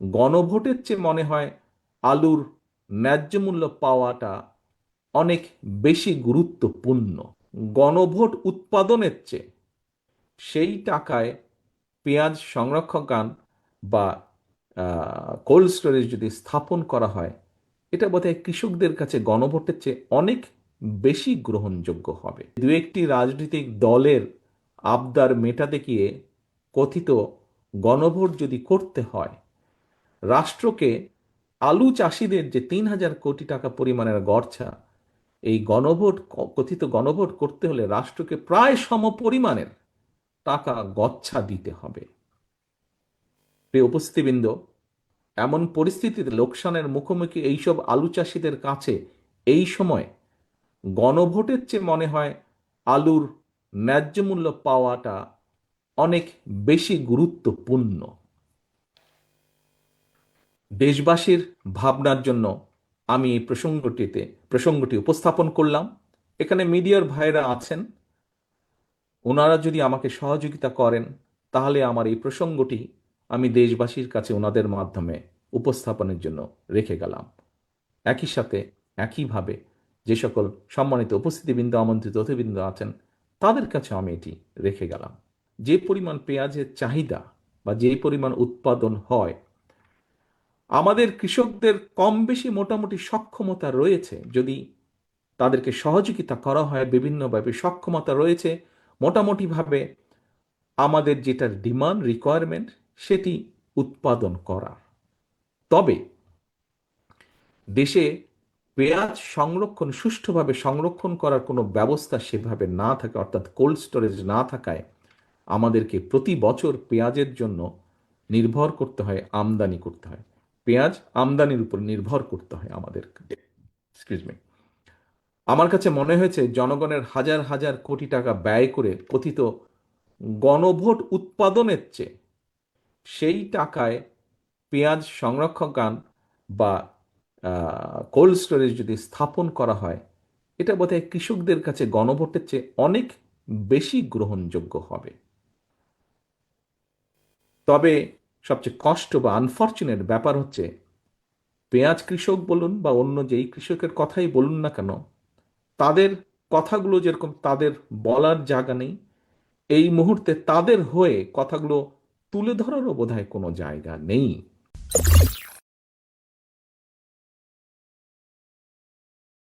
গণভোটের চেয়ে মনে হয় আলুর ন্যায্য মূল্য পাওয়াটা অনেক বেশি গুরুত্বপূর্ণ। গণভোট উৎপাদনের চেয়ে সেই টাকায় পেঁয়াজ সংরক্ষকান বা কোল্ড স্টোরেজ যদি স্থাপন করা হয়, এটা বোধহয় কৃষকদের কাছে গণভোটের চেয়ে অনেক বেশি গ্রহণযোগ্য হবে। দু একটি রাজনৈতিক দলের আবদার মেটাতে গিয়ে কথিত গণভোট যদি করতে হয় রাষ্ট্রকে আলু চাষিদের যে তিন হাজার কোটি টাকা পরিমাণের গড়ছা, এই গণভোট, কথিত গণভোট করতে হলে রাষ্ট্রকে প্রায় সম পরিমাণের টাকা গচ্ছা দিতে হবে। প্রিয় উপস্থিতিবৃন্দ, এমন পরিস্থিতিতে লোকসানের মুখোমুখি এইসব আলু চাষিদের কাছে এই সময় গণভোটের চেয়ে মনে হয় আলুর ন্যায্য মূল্য পাওয়াটা অনেক বেশি গুরুত্বপূর্ণ। দেশবাসীর ভাবনার জন্য আমি এই প্রসঙ্গটিতে, প্রসঙ্গটি উপস্থাপন করলাম। এখানে মিডিয়ার ভাইরা আছেন। ওনারা যদি আমাকে সহযোগিতা করেন, তাহলে আমার এই প্রসঙ্গটি আমি দেশবাসীর কাছে ওনাদের মাধ্যমে উপস্থাপনের জন্য রেখে গেলাম। একই সাথে, একইভাবে যে সকল সম্মানিত উপস্থিতিবৃন্দ, আমন্ত্রিত অতিবৃন্দ আছেন, তাদের কাছে আমি এটি রেখে গেলাম। যে পরিমাণ পেঁয়াজের চাহিদা বা যে পরিমাণ উৎপাদন হয় আমাদের কৃষকদের কম বেশি মোটামুটি সক্ষমতা রয়েছে। যদি তাদেরকে সহযোগিতা করা হয়, বিভিন্নভাবে সক্ষমতা রয়েছে, মোটামুটিভাবে আমাদের যেটা ডিমান্ড রিকোয়ারমেন্ট সেটি উৎপাদন করার তবে দেশে পেঁয়াজ সংরক্ষণ, সুষ্ঠুভাবে সংরক্ষণ করার কোনো ব্যবস্থা সেভাবে না থাকে, অর্থাৎ কোল্ড স্টোরেজ না থাকায় আমাদেরকে প্রতি বছর পেঁয়াজের জন্য নির্ভর করতে হয়, আমদানি করতে হয়। পেঁয়াজ আমদানির উপর নির্ভর করতে হয় আমাদের এক্সকিউজ আমার কাছে মনে হয়েছে জনগণের হাজার হাজার কোটি টাকা ব্যয় করে কথিত গণভোট উৎপাদনের চেয়ে সেই টাকায় পেঁয়াজ সংরক্ষকান বা কোল্ড স্টোরেজ যদি স্থাপন করা হয়, এটা বোধহয় কৃষকদের কাছে গণভোটের চেয়ে অনেক বেশি গ্রহণযোগ্য হবে। তবে সবচেয়ে কষ্ট বা আনফর্চুনেট ব্যাপার হচ্ছে, পেঁয়াজ কৃষক বলুন বা অন্য যেই কৃষকের কথাই বলুন না কেন, তাদের কথাগুলো যেরকম তাদের বলার জায়গা নেই, এই মুহূর্তে তাদের হয়ে কথাগুলো তুলে ধরারও বোধহয় কোনো জায়গা নেই।